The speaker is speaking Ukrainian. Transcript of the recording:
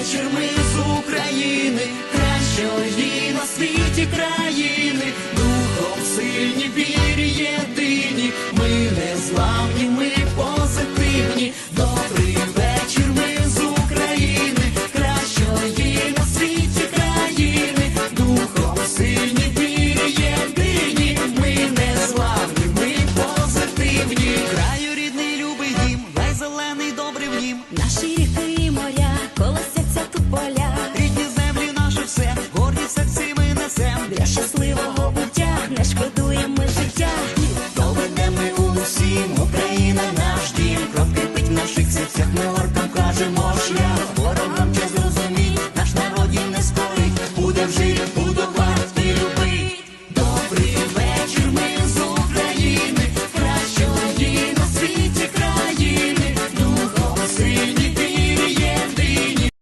вечір ми з України, кращої на світі країни, духом сильні вірі єдині, ми не зламні, ми позитивні. Добрий вечір, ми з України, кращої на світі країни, духом сильні вірі єдині, ми не зламні, ми позитивні. Краю рідний любий дім, лай зелений добрий в нім. Наші ріки Для щасливого буття не шкодуємо життя. Доведемо усім, Україна наш дім. Кров кипить в наших серцях,